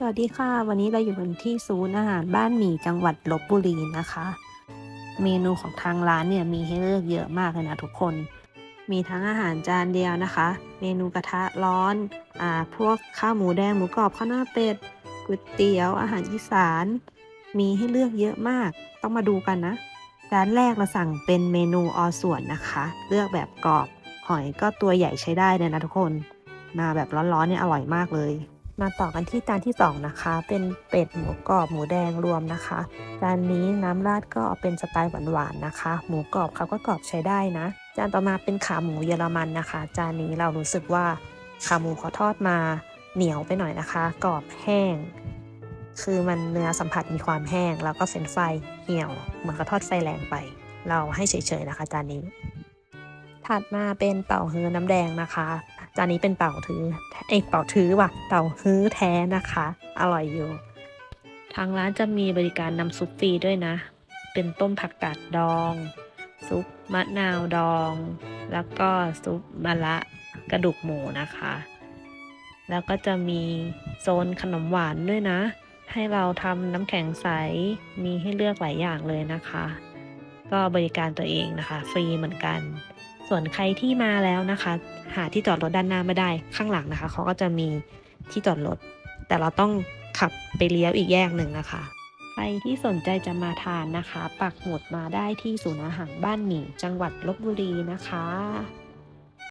สวัสดีค่ะ วันนี้เราอยู่กันที่ศูนย์อาหารบ้านหมี่จังหวัดลบบุรีนะคะ เมนูของทางร้านเนี่ยมีให้เลือกเยอะมากเลยนะทุกคน มีทั้งอาหารจานเดียวนะคะ เมนูกระทะร้อนอ่าพวกข้าวหมูแดงหมูกรอบข้าวหน้าเป็ดก๋วยเตี๋ยวอาหารอีสาน มีให้เลือกเยอะมากต้องมาดูกันนะร้านแรกเราสั่งเป็นเมนูอส่วนนะคะ เลือกแบบกรอบหอยก็ตัวใหญ่ใช้ได้เลยนะทุกคน มาแบบร้อนๆเนี่ยอร่อยมากเลย มาต่อกันที่จานที่ 2 นะคะ เป็นเป็ดหมูกรอบหมูแดงรวมนะคะจานนี้น้ำราดก็เป็นสไตล์หวานๆนะคะ หมูกรอบเขาก็กรอบใช้ได้นะ จานต่อมาเป็นขาหมูเยอรมันนะคะ จานนี้เรารู้สึกว่าขาหมูเขาทอดมาเหนียวไปหน่อยนะคะ กรอบแห้ง คือมันเนื้อสัมผัสมีความแห้ง แล้วก็เฟรนช์ฟเหี่ยวเหมือนเขาทอดไฟแรงไป เราให้เฉยๆนะคะจานนี้ ถัดมาเป็นเป่าฮือน้ำแดงนะคะ จานนี้เป็นเป่าถือเอ้ยเป่าถือว่ะเป่าฮื้อแท้นะคะ อร่อยอยู่ ทางร้านจะมีบริการนำซุปฟรีด้วยนะ เป็นต้มผักกาดดอง ซุปมะนาวดอง แล้วก็ซุปมะระกระดูกหมูนะคะ แล้วก็จะมีโซนขนมหวานด้วยนะ ให้เราทำน้ำแข็งใส มีให้เลือกหลายอย่างเลยนะคะ ก็บริการตัวเองนะคะ ฟรีเหมือนกัน ส่วนใครที่มาแล้วนะคะ หาที่จอดรถด้านหน้าไม่ได้ข้างหลังนะคะเขาก็จะมีที่จอดรถ แต่เราต้องขับไปเลี้ยวอีกแยกหนึ่งนะคะ ใครที่สนใจจะมาทานนะคะ ปักหมุดมาได้ที่ศูนย์อาหารบ้านหมี่จังหวัดลบบุรีนะคะ